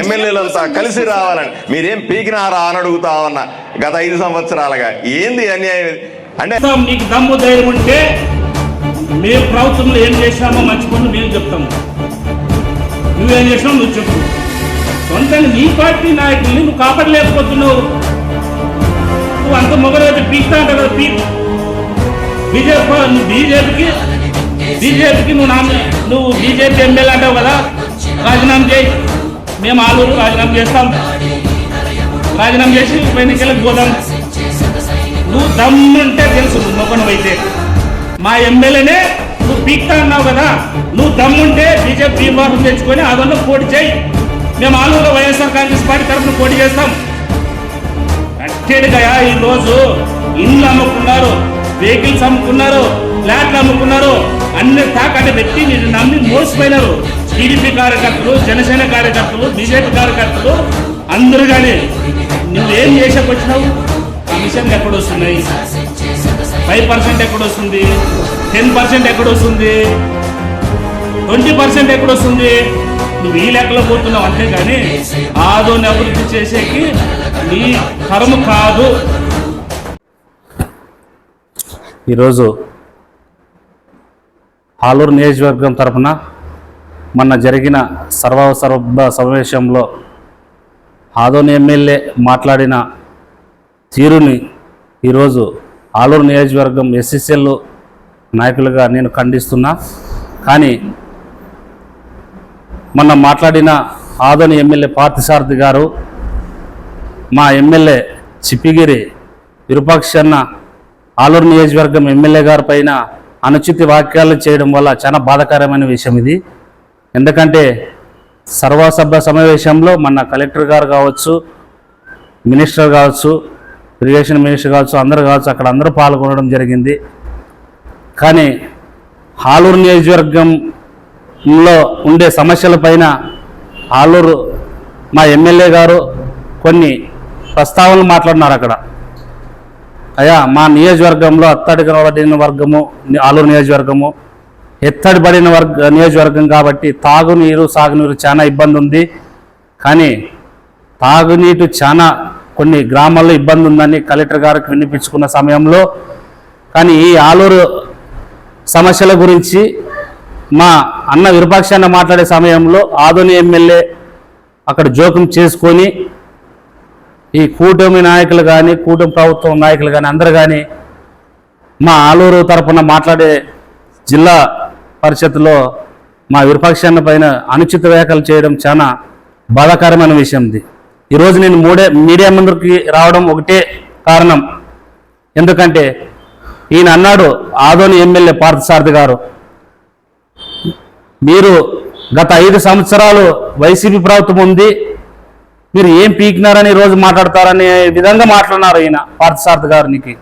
ఎమ్మెల్యేలంతా కలిసి రావాలని. మీరేం పీకినారా అని అడుగుతా ఉన్నా. గత ఐదు సంవత్సరాలుగా. ఏంది అన్యాయం అంటే నీకు దమ్ము ధైర్యం ఉంటే మేము ప్రభుత్వంలో ఏం చేసినామో మంచి పనులు మేము చెప్తాము నువ్వేం చేసినావు నువ్వు చెప్పు. సొంతంగా నీ పార్టీ నాయకుల్ని నువ్వు కాపాడలేకపోతున్నావు నువ్వు అంత మొగలైతే పీక్తా అంటావు కదా పీక్. బీజేపీ నువ్వు బీజేపీకి బీజేపీకి నువ్వు నామ నువ్వు బీజేపీ ఎమ్మెల్యే అంటావు కదా రాజీనామా చేయి. మేము ఆలూరు రాజీనామా చేస్తాం. రాజీనామా చేసి ఎన్నికలకు పోదాం. నువ్వు దమ్ముంటే తెలుసు నువ్వు మొగను అయితే మా ఎమ్మెల్యేనే నువ్వు పీక్తా అన్నావు కదా నువ్వు దమ్ముంటే బీజేపీ తీర్మానం తెచ్చుకొని అదన్నా పోటీ చేయి. మేము ఆలూరులో వైఎస్ఆర్ కాంగ్రెస్ పార్టీ తరఫున పోటీ చేస్తాం. కట్టేడుగా ఈ రోజు ఇండ్లు అమ్ముకున్నారు వెహికల్స్ అమ్ముకున్నారు ఫ్లాట్లు అమ్ముకున్నారు అన్ని తాకట్టు పెట్టి నేను నమ్మి మోసపోయినారు. టీడీపీ కార్యకర్తలు జనసేన కార్యకర్తలు బీజేపీ కార్యకర్తలు అందరూ కానీ నువ్వేం చేసాక వచ్చినావు కమిషన్ ఎక్కడ వస్తున్నాయి ఫైవ్ పర్సెంట్ ఎక్కడ వస్తుంది టెన్ పర్సెంట్ ఎక్కడ వస్తుంది ట్వంటీ పర్సెంట్ ఎక్కడ వస్తుంది నువ్వు ఈ లెక్కలో పోతున్నావు అంతేగాని ఆదోని అభివృద్ధి చేసేకి నీ కర్మ కాదు. ఈరోజు ఆలూరు నియోజకవర్గం తరఫున మొన్న జరిగిన సర్వసర్వ సమావేశంలో ఆదోని ఎమ్మెల్యే మాట్లాడిన తీరుని ఈరోజు ఆలూరు నియోజకవర్గం ఎస్ఎస్ఎల్ నాయకులుగా నేను ఖండిస్తున్నా. కానీ మొన్న మాట్లాడిన ఆదోని ఎమ్మెల్యే పార్థసారథి గారు మా ఎమ్మెల్యే చిప్పిగిరి విరూపాక్షన్న ఆలూరు నియోజకవర్గం ఎమ్మెల్యే గారి పైన అనుచిత వాక్యాలు చేయడం వల్ల చాలా బాధాకరమైన విషయం ఇది. ఎందుకంటే సర్వసభ్య సమావేశంలో మన కలెక్టర్ గారు కావచ్చు మినిస్టర్ కావచ్చు ఇరిగేషన్ మినిస్టర్ కావచ్చు అందరు కావచ్చు అక్కడ అందరూ పాల్గొనడం జరిగింది. కానీ ఆలూరు నియోజకవర్గంలో ఉండే సమస్యలపైన ఆలూరు మా ఎమ్మెల్యే గారు కొన్ని ప్రస్తావనలు మాట్లాడినారు అక్కడ. అయ్యా మా నియోజకవర్గంలో అత్తడిగబడిన వర్గము ఆలూరు నియోజకవర్గము ఎత్తడిబడిన వర్గ నియోజకవర్గం కాబట్టి తాగునీరు సాగునీరు చాలా ఇబ్బంది ఉంది కానీ తాగునీరు చాలా కొన్ని గ్రామాల్లో ఇబ్బంది ఉందని కలెక్టర్ గారికి వినిపించుకున్న సమయంలో కానీ ఈ ఆలూరు సమస్యల గురించి మా అన్న విరూపాక్షాన్న మాట్లాడే సమయంలో ఆదోని ఎమ్మెల్యే అక్కడ జోక్యం చేసుకొని ఈ కూటమి నాయకులు కానీ కూటమి ప్రభుత్వం నాయకులు కానీ అందరు కానీ మా ఆలూరు తరఫున మాట్లాడే జిల్లా పరిషత్లో మా విపక్షాన్ని పైన అనుచిత వ్యాఖ్యలు చేయడం చాలా బాధాకరమైన విషయం ఇది. ఈరోజు నేను మూడే మీడియా ముందుకి రావడం ఒకటే కారణం. ఎందుకంటే ఈయన అన్నాడు ఆదోని ఎమ్మెల్యే పార్థసారథి గారు మీరు గత ఐదు సంవత్సరాలు వైసీపీ ప్రభుత్వం ఉంది మీరు ఏం పీకినారని ఈ రోజు మాట్లాడతారనే విధంగా మాట్లాడినారు ఈయన పార్థసారథి గారికి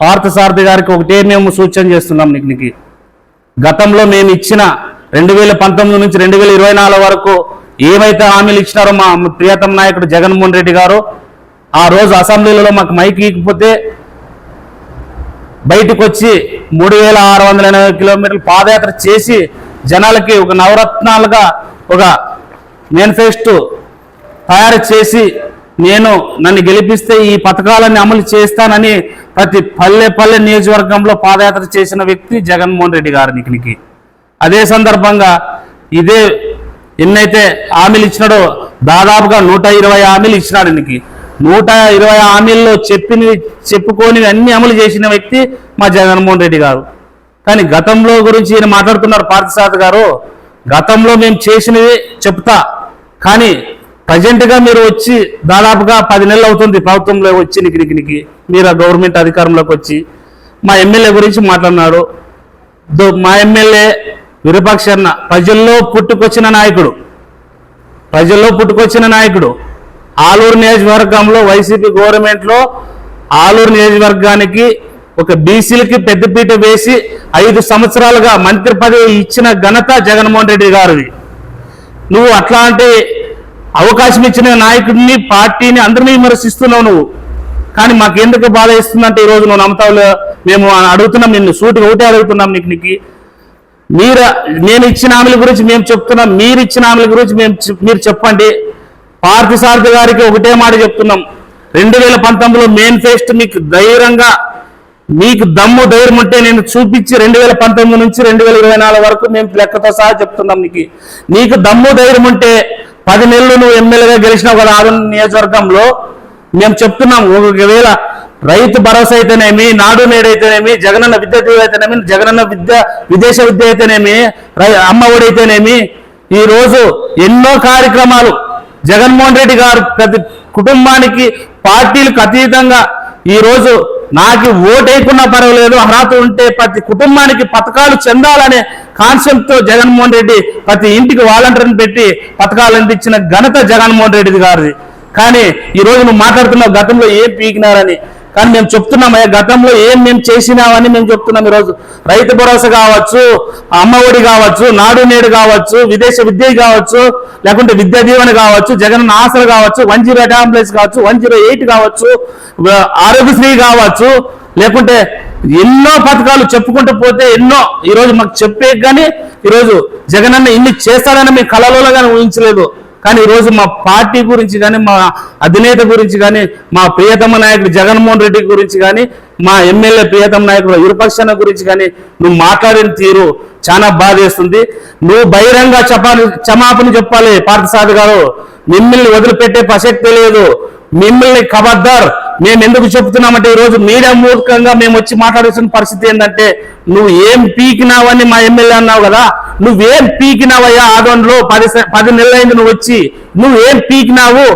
పార్థసారథి గారికి ఒకటే మేము సూచన చేస్తున్నాం నీకు నీకు. గతంలో మేము ఇచ్చిన రెండు వేల పంతొమ్మిది నుంచి రెండు వేల ఇరవై నాలుగు వరకు ఏవైతే హామీలు ఇచ్చినారో మా ప్రియతమ నాయకుడు జగన్మోహన్ రెడ్డి గారు ఆ రోజు అసెంబ్లీలో మాకు మైక్ ఇకపోతే బయటకు వచ్చి మూడు వేల ఆరు వందల ఎనభై కిలోమీటర్లు పాదయాత్ర చేసి జనాలకి ఒక నవరత్నాలుగా ఒక మేనిఫెస్టో తయారు చేసి నేను నన్ను గెలిపిస్తే ఈ పథకాలన్నీ అమలు చేస్తానని ప్రతి పల్లె పల్లె నియోజకవర్గంలో పాదయాత్ర చేసిన వ్యక్తి జగన్మోహన్ రెడ్డి గారు నీకు అదే సందర్భంగా ఇదే ఎన్నైతే హామీలు ఇచ్చినాడో దాదాపుగా నూట ఇరవై హామీలు ఇచ్చినాడు ఇనికి నూట ఇరవై హామీల్లో చెప్పినవి చెప్పుకొని అన్ని అమలు చేసిన వ్యక్తి మా జగన్మోహన్ రెడ్డి గారు. కానీ గతంలో గురించి ఈయన మాట్లాడుతున్నారు పార్థసారథి గారు. గతంలో మేము చేసినవి చెప్తా. కానీ ప్రజెంట్గా మీరు వచ్చి దాదాపుగా పది నెలలు అవుతుంది ప్రభుత్వంలో వచ్చి నికినికి నికి మీరు ఆ గవర్నమెంట్ అధికారంలోకి వచ్చి మా ఎమ్మెల్యే గురించి మాట్లాడినాడు. మా ఎమ్మెల్యే విరూపాక్షన్న ప్రజల్లో పుట్టుకొచ్చిన నాయకుడు. ప్రజల్లో పుట్టుకొచ్చిన నాయకుడు. ఆలూరు నియోజకవర్గంలో వైసీపీ గవర్నమెంట్లో ఆలూరు నియోజకవర్గానికి ఒక బీసీలకి పెద్దపీట వేసి ఐదు సంవత్సరాలుగా మంత్రి పదవి ఇచ్చిన ఘనత జగన్మోహన్ రెడ్డి గారిది. నువ్వు అట్లాంటి అవకాశం ఇచ్చిన నాయకుడిని పార్టీని అందరినీ విమర్శిస్తున్నావు నువ్వు. కానీ మాకు ఎందుకు బాధ ఇస్తుందంటే ఈరోజు నువ్వు నమ్మతావులో. మేము అడుగుతున్నాం నిన్ను సూటిగా ఒకటే అడుగుతున్నాం నీకు నీకు. మీరు నేను ఇచ్చిన హామీల గురించి మేము చెప్తున్నాం మీరు ఇచ్చిన హామీల గురించి మేము చెప్- మీరు చెప్పండి. పార్థసారథి గారికి ఒకటే మాట చెప్తున్నాం. రెండు వేల పంతొమ్మిదిలో మేనిఫెస్ట్ మీకు ధైర్యంగా మీకు దమ్ము ధైర్యం ఉంటే నేను చూపించి రెండు వేల పంతొమ్మిది నుంచి రెండు వేల ఇరవై నాలుగు వరకు మేము లెక్కతో సహా చెప్తున్నాం నీకు. నీకు దమ్ము ధైర్యం ఉంటే పది నెలలు నువ్వు ఎమ్మెల్యేగా గెలిచినావు కదా ఆరు నియోజకవర్గంలో. మేము చెప్తున్నాం ఒకవేళ రైతు భరోసా అయితేనేమి నాడు నేడైతేనేమి జగనన్న విద్య అయితేనేమి జగనన్న విద్య విదేశ విద్య అయితేనేమి రై- అమ్మ ఒడి అయితేనేమి ఈరోజు ఎన్నో కార్యక్రమాలు జగన్మోహన్ రెడ్డి గారు ప్రతి కుటుంబానికి పార్టీలకు అతీతంగా ఈరోజు నాకు ఓటు పర్వాలేదు అర్హత ఉంటే ప్రతి కుటుంబానికి పథకాలు చెందాలనే కాన్సెప్ట్తో జగన్మోహన్ రెడ్డి ప్రతి ఇంటికి వాలంటీర్ని పెట్టి పథకాలు అందించిన ఘనత జగన్మోహన్ రెడ్డి గారిది. కానీ ఈ రోజు నువ్వు మాట్లాడుతున్నావు గతంలో ఏం పీకినారని. కానీ మేము చెప్తున్నామయ్యా గతంలో ఏం మేము చేసినామని మేము చెప్తున్నాం ఈరోజు. రైతు భరోసా కావచ్చు అమ్మ ఒడి కావచ్చు నాడు నేడు కావచ్చు విదేశ విద్య కావచ్చు లేకుంటే విద్యా దీవెన కావచ్చు జగన్ ఆశలు కావచ్చు వన్ జీరో ఎయిట్ అంబులెన్స్ కావచ్చు వన్ జీరో ఎయిట్ కావచ్చు ఆరోగ్యశ్రీ కావచ్చు లేకుంటే ఎన్నో పథకాలు చెప్పుకుంటూ పోతే ఎన్నో. ఈరోజు మాకు చెప్పే కానీ ఈరోజు జగనన్న ఇన్ని చేస్తాడని మీ కళలో కానీ ఊహించలేదు. కానీ ఈరోజు మా పార్టీ గురించి కానీ మా అధినేత గురించి కానీ మా ప్రియతమ నాయకుడు జగన్మోహన్ రెడ్డి గురించి కానీ మా ఎమ్మెల్యే ప్రియతమ నాయకుడు విరుపక్షణ గురించి కానీ నువ్వు మాట్లాడిన తీరు చాలా బాధేస్తుంది నువ్వు బహిరంగ చపాని క్షమాపణ చెప్పాలి పార్థసారథి గారు. మిమ్మల్ని వదిలిపెట్టే ప్రసక్తి లేదు. మిమ్మల్ని కబద్దార్ మేము ఎందుకు చెప్తున్నామంటే ఈ రోజు మీడియా మూర్ఖంగా మేము వచ్చి మాట్లాడాల్సిన పరిస్థితి ఏంటంటే నువ్వు ఏం పీకినావని మా ఎమ్మెల్యే అన్నావు కదా నువ్వేం పీకినావయ్యా ఆదోన్లో? పది పది నెలలైంది నువ్వు వచ్చి. నువ్వేం పీకినావు?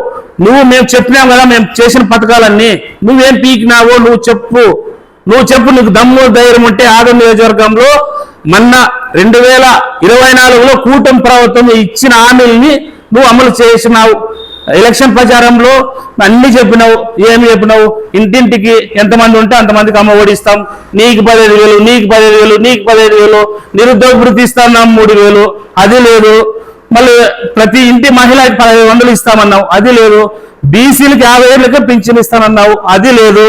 నువ్వు మేము చెప్పినావు కదా మేము చేసిన పథకాలన్నీ. నువ్వేం పీకినావు నువ్వు చెప్పు. నువ్వు చెప్పు నీకు దమ్ము ధైర్యం ఉంటే ఆదోన్ నియోజకవర్గంలో మొన్న రెండు వేల ఇరవై నాలుగులో కూటమి ప్రభుత్వం ఇచ్చిన హామీల్ని నువ్వు అమలు చేసినావు. ఎలక్షన్ ప్రచారంలో అన్ని చెప్పినావు ఏమి చెప్పినావు? ఇంటింటికి ఎంతమంది ఉంటే అంతమందికి అమ్మ ఓడిస్తాం. నీకు పదిహేను వేలు నీకు పదిహేను వేలు నీకు పదిహేను వేలు నిరుద్యోగ వృత్తి ఇస్తాన్నాం మూడు వేలు అది లేదు. మళ్ళీ ప్రతి ఇంటి మహిళకి పదహైదు వందలు ఇస్తామన్నావు అది లేదు. బీసీలకి యాభై ఏళ్ళకే పింఛన్ ఇస్తానన్నావు అది లేదు.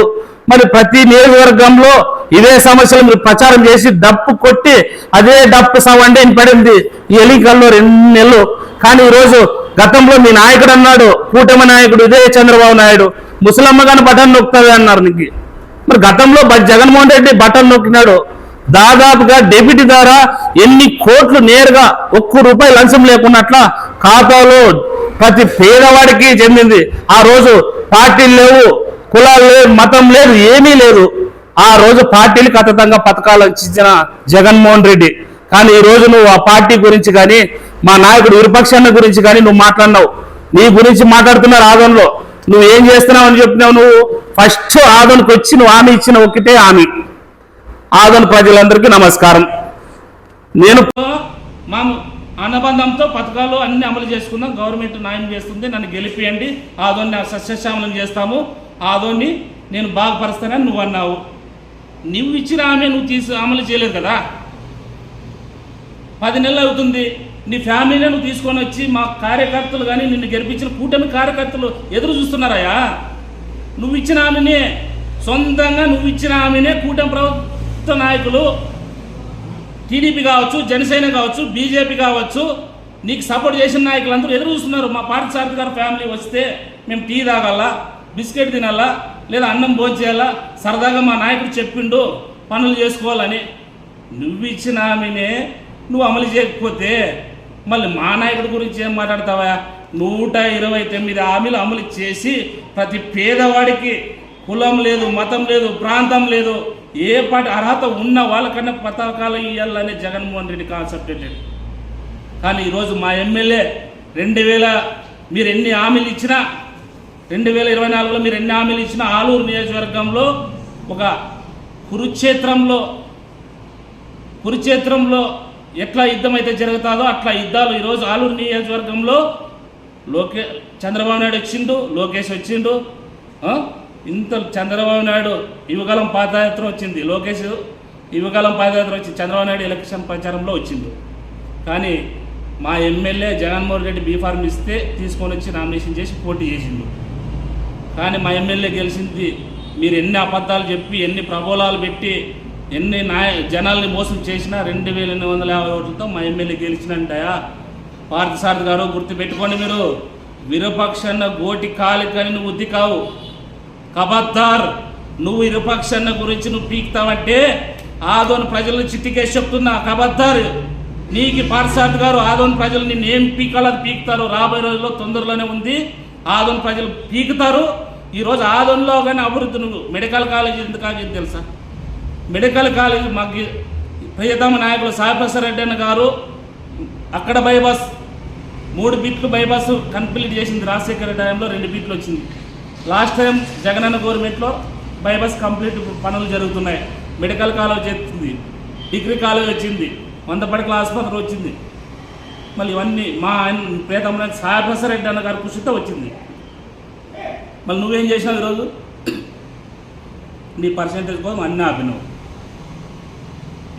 మరి ప్రతి నియోజకవర్గంలో ఇదే సమస్యలు మీరు ప్రచారం చేసి డప్పు కొట్టి అదే డప్పు సవండి పడింది. ఎలికల్లో రెండు నెలలు. కానీ ఈరోజు రోజు గతంలో మీ నాయకుడు అన్నాడు కూటమి నాయకుడు ఇదే చంద్రబాబు నాయుడు ముసలమ్మ గాని బటన్ నొక్కుతుంది అన్నారు నీకు. మరి గతంలో జగన్మోహన్ రెడ్డి బటన్ నొక్కినాడు. దాదాపుగా డెబిట్ ద్వారా ఎన్ని కోట్లు నేరుగా ఒక్క రూపాయి లంచం లేకున్నట్ల ఖాతాలో ప్రతి పేదవాడికి చెందింది. ఆ రోజు పార్టీలు లేవు కులాలు లేవు మతం లేదు ఏమీ లేదు. ఆ రోజు పార్టీలకు అతీతంగా పథకాలు ఇచ్చిన జగన్మోహన్ రెడ్డి. కానీ ఈ రోజు నువ్వు ఆ పార్టీ గురించి కానీ మా నాయకుడు విరుపక్షాన్ని గురించి కానీ నువ్వు మాట్లాడినావు. నీ గురించి మాట్లాడుతున్నారు ఆదంలో నువ్వు ఏం చేస్తున్నావు అని చెప్పినావు నువ్వు? ఫస్ట్ ఆదోనికి వచ్చి నువ్వు హామీ ఇచ్చిన ఒకటే హామీ. ఆదోని ప్రజలందరికీ నమస్కారం. నేను మా అనుబంధంతో పథకాలు అన్ని అమలు చేసుకుందాం గవర్నమెంట్ న్యాయం చేస్తుంది. నన్ను గెలిపియండి. ఆదోన్ని సస్యశ్యామలం చేస్తాము. ఆదోన్ని నేను బాగుపరుస్తానని నువ్వు అన్నావు. నువ్వు ఇచ్చిన ఆమె నువ్వు తీసి అమలు చేయలేదు కదా? పది నెలలు అవుతుంది. నీ ఫ్యామిలీని నువ్వు తీసుకొని వచ్చి మా కార్యకర్తలు కానీ నిన్ను గెలిపించిన కూటమి కార్యకర్తలు ఎదురు చూస్తున్నారయ్యా. నువ్వు ఇచ్చిన ఆమెనే సొంతంగా నువ్వు ఇచ్చిన ఆమెనే కూటమి ప్రభుత్వ నాయకులు టీడీపీ కావచ్చు జనసేన కావచ్చు బీజేపీ కావచ్చు నీకు సపోర్ట్ చేసిన నాయకులందరూ ఎదురు చూస్తున్నారు. మా పార్టీ సారథి గారి ఫ్యామిలీ వస్తే మేము టీ తాగాలా బిస్కెట్ తినాలా లేదా అన్నం భోజేయాలా సరదాగా మా నాయకుడు చెప్పిండు పనులు చేసుకోవాలని. నువ్వు ఇచ్చిన ఆమెనే నువ్వు అమలు చేయకపోతే మళ్ళీ మా నాయకుడి గురించి ఏం మాట్లాడతావా? నూట ఇరవై తొమ్మిది హామీలు అమలు చేసి ప్రతి పేదవాడికి కులం లేదు మతం లేదు ప్రాంతం లేదు ఏ పాటి అర్హత ఉన్న వాళ్ళకన్నా పథకాలు ఇవ్వాలనే జగన్మోహన్ రెడ్డి కాన్సెప్ట్ లేదు కానీ ఈరోజు మా ఎమ్మెల్యే రెండు వేల మీరు ఎన్ని హామీలు ఇచ్చినా రెండు వేల ఇరవై నాలుగులో మీరు ఎన్ని హామీలు ఇచ్చినా ఆలూరు నియోజకవర్గంలో ఒక కురుక్షేత్రంలో కురుక్షేత్రంలో ఎట్లా యుద్ధం అయితే జరుగుతుందో అట్లా యుద్ధాలు ఈరోజు ఆలూరు నియోజకవర్గంలో లోకే చంద్రబాబు నాయుడు వచ్చిండు లోకేష్ వచ్చిండు ఇంత చంద్రబాబు నాయుడు యువకాలం పాదయాత్ర వచ్చింది లోకేష్ యువకాలం పాదయాత్ర వచ్చి చంద్రబాబు నాయుడు ఎలక్షన్ ప్రచారంలో వచ్చిండు. కానీ మా ఎమ్మెల్యే జగన్మోహన్ రెడ్డి బీఫార్మ్ ఇస్తే తీసుకొని వచ్చి నామినేషన్ చేసి పోటీ చేసిండు. కానీ మా ఎమ్మెల్యే గెలిచింది మీరు ఎన్ని అబద్ధాలు చెప్పి ఎన్ని ప్రబోలాలు పెట్టి ఎన్ని నాయ జనాల్ని మోసం చేసినా రెండు వేల ఎనిమిది వందల యాభై ఓట్లతో మా ఎమ్మెల్యే గెలిచినంటాయా పార్థసారథి గారు గుర్తుపెట్టుకోండి మీరు. విరపక్షన్న గోటి కాలికని నువ్వు ఉద్ది కావు. కబద్దార్ నువ్వు విరపక్షన్న గురించి నువ్వు పీకుతావంటే ఆదోని ప్రజలను చిట్టికేసి చెప్తున్నా. కబద్దార్ నీకు పార్థసారథి గారు ఆదోని ప్రజలు నిన్ను ఏం పీకాలో అది పీకుతారు రాబోయే రోజుల్లో తొందరలోనే ఉంది. ఆదోని ప్రజలు పీకుతారు. ఈరోజు ఆదోన్లో కానీ అభివృద్ధి నువ్వు మెడికల్ కాలేజ్ ఎందుకు ఆగింది తెలుసా? మెడికల్ కాలేజ్ మాకు ప్రియతమ నాయకులు సాయిప్రసాద్ రెడ్డి అన్న గారు అక్కడ బైపాస్ మూడు బిట్లు బైపాస్ కంప్లీట్ చేసింది రాజశేఖర టైంలో రెండు బిట్లు వచ్చింది. లాస్ట్ టైం జగనన్న గవర్నమెంట్లో బైపాస్ కంప్లీట్ పనులు జరుగుతున్నాయి. మెడికల్ కాలేజ్ వచ్చింది డిగ్రీ కాలేజ్ వచ్చింది వంద పడకల ఆసుపత్రి వచ్చింది. మళ్ళీ ఇవన్నీ మా ఆయన ప్రియతమ సాయిప్రసాద్ రెడ్డి అన్న గారు కృషితో వచ్చింది. మళ్ళీ నువ్వేం చేసినావు ఈరోజు? నీ పర్సంటేజ్ కోసం అన్నీ ఆపినావు.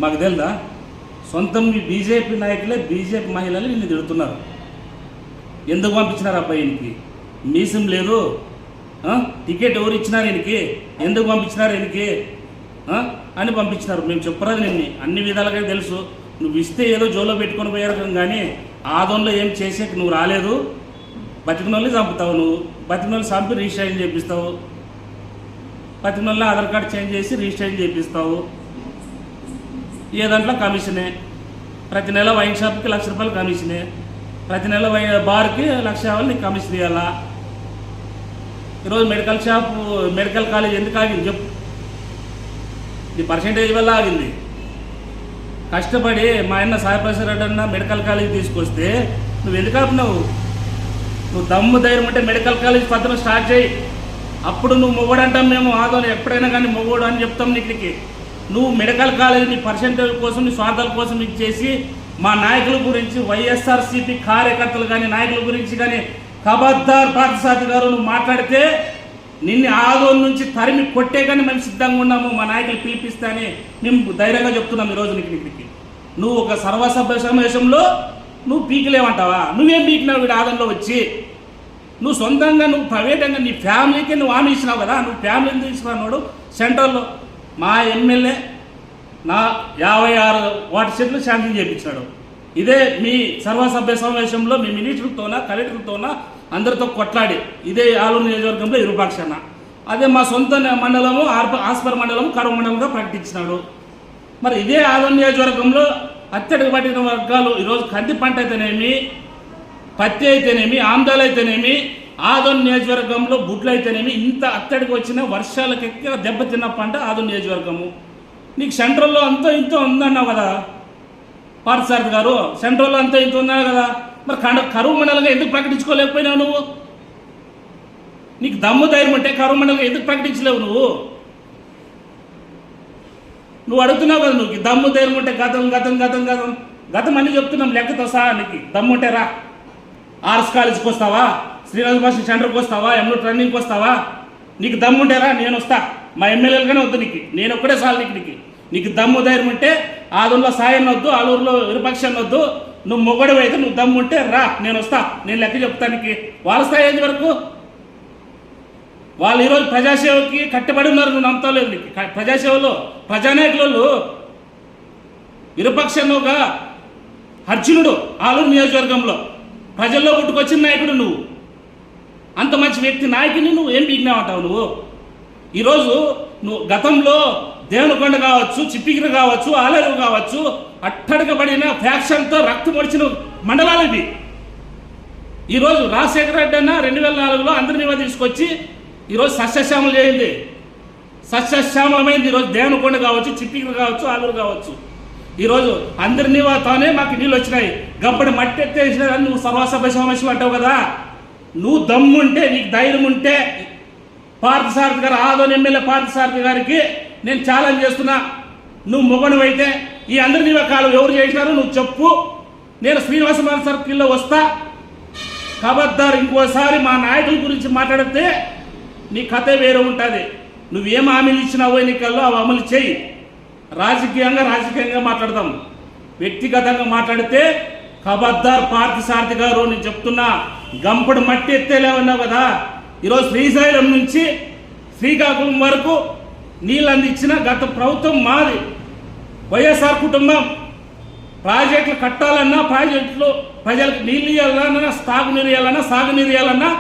మాకు తెలుదా? సొంతం మీ బీజేపీ నాయకులే బీజేపీ మహిళలు నిన్ను తిడుతున్నారు. ఎందుకు పంపించినారు అబ్బాయినికి మీసం లేదు. టికెట్ ఎవరు ఇచ్చినారు ఈయనకి? ఎందుకు పంపించినారు ఈయనకి? అని పంపించినారు. మేము చెప్పరాదు నిన్ను. అన్ని విధాలుగా తెలుసు. నువ్వు ఇస్తే ఏదో జోలో పెట్టుకొని పోయారు కానీ ఆదంలో ఏం చేసేకి నువ్వు రాలేదు. బతికినోళ్ళని చంపుతావు నువ్వు. బతికినోళ్ళు చంపి రిజిస్ట్రేషన్ చేపిస్తావు. బతికినోళ్ళని ఆధార్ కార్డు చేంజ్ చేసి రిజిస్ట్రేషన్ చేపిస్తావు. ఏ దాంట్లో కమిషనే ప్రతి నెల వైన్ షాప్కి లక్ష రూపాయలు కమిషనే ప్రతి నెల వై బార్కి లక్ష యాభై నీకు కమిషన్ ఇవ్వాలా ఈరోజు మెడికల్ షాప్ మెడికల్ కాలేజ్ ఎందుకు ఆగింది చెప్పు. నీ పర్సంటేజ్ వల్ల ఆగింది. కష్టపడి మా అన్న సాయిప్రసాద్ రెడ్డి అన్న మెడికల్ కాలేజ్ తీసుకొస్తే నువ్వు ఎందుకు ఆపినావు? నువ్వు దమ్ము ధైర్యం అంటే మెడికల్ కాలేజ్ పత్రం స్టార్ట్ చేయి. అప్పుడు నువ్వు మొగడు అంటాం మేము ఆదో ఎప్పుడైనా కానీ మొగోడు అని చెప్తాం నీకు. నువ్వు మెడికల్ కాలేజ్ నీ పర్సెంటేజ్ కోసం నీ స్వార్థాల కోసం ఇచ్చేసి మా నాయకుల గురించి వైఎస్ఆర్సీపీ కార్యకర్తలు కానీ నాయకుల గురించి కానీ కబద్దార్ పార్థసారథి గారు నువ్వు మాట్లాడితే నిన్ను ఆదోన్ నుంచి తరిమి కొట్టే కానీ మేము సిద్ధంగా ఉన్నాము మా నాయకులు పిలిపిస్తే అని మేము ధైర్యంగా చెప్తున్నాం ఈరోజు నీకు నీకు నువ్వు ఒక సర్వసభ్య సమావేశంలో నువ్వు పీకలేమంటావా? నువ్వేం పీకినావు వీడు ఆదంలో వచ్చి? నువ్వు సొంతంగా నువ్వు ప్రైవేటంగా నీ ఫ్యామిలీకి నువ్వు హామీ ఇచ్చినావు కదా? నువ్వు ఫ్యామిలీని తీసుకున్నాడు సెంట్రల్లో మా ఎమ్మెల్యే నా యాభై ఆరు వాటి సీట్లు శాంక్షన్ చేయించాడు. ఇదే మీ సర్వసభ్య సమావేశంలో మీ మినిస్టర్లతోన కలెక్టర్లతోన అందరితో కొట్లాడి ఇదే ఆలూరు నియోజకవర్గంలో ఇరుపక్షాన అదే మా సొంత మండలము ఆర్ప ఆస్పర్ మండలం కరువు మండలంగా ప్రకటించినాడు. మరి ఇదే ఆలూరు నియోజకవర్గంలో అత్యధిక పట్టిన వర్గాలు ఈరోజు కంది పంట అయితేనేమి పత్తి అయితేనేమి ఆమ్దాలు అయితేనేమి ఆదోన్ నియోజకవర్గంలో బుడ్లు ఇంత అత్తడికి వచ్చిన వర్షాలకు ఎక్క దెబ్బతిన్న పంట ఆదోన్ నియోజకవర్గము నీకు సెంట్రల్లో అంతా ఇంతో ఉందన్నావు కదా. పార్థసారథి గారు సెంట్రల్లో అంతా ఇంత ఉన్నావు కదా. మరి కండ కరువు మండలంగా ఎందుకు ప్రకటించుకోలేకపోయినావు నువ్వు? నీకు దమ్ము ధైర్యం ఉంటే కరువు మండలంగా ఎందుకు ప్రకటించలేవు నువ్వు? నువ్వు అడుగుతున్నావు కదా నువ్వు దమ్ము ధైర్యం ఉంటే గతం గతం గతం గతం. గతం అన్ని చెప్తున్నాం లెక్కతో సహా నీకు. దమ్ము ఉంటే రా. ఆర్ట్స్ కాలేజీకి వస్తావా? శ్రీరాజు భాష సెంటర్కి వస్తావా? ఎంలో ట్రైనింగ్కి వస్తావా? నీకు దమ్ము ఉంటేరా నేను వస్తా. మా ఎమ్మెల్యేలుగానే వద్దు నీకు. నేను ఒక్కడే సార్ నీకు నీకు. నీకు దమ్ము ధైర్యం ఉంటే ఆదుల్లో సాయం వద్దు ఆలూరులో విరుపక్షం వద్దు. నువ్వు మొగడు అయితే నువ్వు దమ్ము ఉంటే రా నేను వస్తా. నేను లెక్క చెప్తానికి వాళ్ళ స్థాయి ఏంటి వరకు? వాళ్ళు ఈరోజు ప్రజాసేవకి కట్టుబడి ఉన్నారు నువ్వు నమ్మతలేదు నీకు. ప్రజాసేవలో ప్రజానాయకులు విరుపక్షంలోగా అర్జునుడు ఆలూరు నియోజకవర్గంలో. ప్రజల్లో పుట్టుకొచ్చిన నాయకుడు నువ్వు. అంత మంచి వ్యక్తి నాయకుని నువ్వు ఏం పీకినావంటావు నువ్వు? ఈరోజు నువ్వు గతంలో దేవనకొండ కావచ్చు చిప్పిగిరి కావచ్చు ఆలరు కావచ్చు అట్టడకబడిన ఫ్యాక్షన్తో రక్తం ఒడిచిన మండలాలు ఇవి. ఈరోజు రాజశేఖర రెడ్డి అన్న రెండు వేల నాలుగులో అందరినీ తీసుకొచ్చి ఈరోజు సస్యశ్యామలు చేయింది. సస్యశ్యామలమైంది ఈరోజు దేవనకొండ కావచ్చు చిప్పిగిరి కావచ్చు ఆలూరు కావచ్చు. ఈరోజు అందరినీ తానే మాకు నీళ్ళు వచ్చినాయి. గప్పటి మట్టి ఎత్తేసిన నువ్వు సర్వసభ సమావేశం అంటావు కదా? నువ్వు దమ్ముంటే నీకు ధైర్యం ఉంటే పార్థసారథి గారు ఆదోని ఎమ్మెల్యే పార్థసారథి గారికి నేను ఛాలెంజ్ చేస్తున్నా. నువ్వు మొగను అయితే ఈ అందరి కాలు ఎవరు చేసినారో నువ్వు చెప్పు. నేను శ్రీనివాస సర్కిల్లో వస్తా. కబద్దారు ఇంకోసారి మా నాయకుల గురించి మాట్లాడితే నీ కథ వేరే ఉంటుంది. నువ్వేం హామీలు ఇచ్చినావు ఎన్నికల్లో అవి అమలు చేయి. రాజకీయంగా రాజకీయంగా మాట్లాడదాం. వ్యక్తిగతంగా మాట్లాడితే కబద్దార్ పార్థసారథి గారు నేను చెప్తున్నా. గంపడు మట్టి ఎత్తేలేమన్నావు కదా? ఈరోజు శ్రీశైలం నుంచి శ్రీకాకుళం వరకు నీళ్ళు అందించిన గత ప్రభుత్వం మాది. వైఎస్ఆర్ కుటుంబం ప్రాజెక్టులు కట్టాలన్నా ప్రాజెక్టులు ప్రజలకు నీళ్ళు ఇవ్వాలన్నా సాగునీరు ఇవ్వాలన్నా సాగునీరు ఇవ్వాలన్నా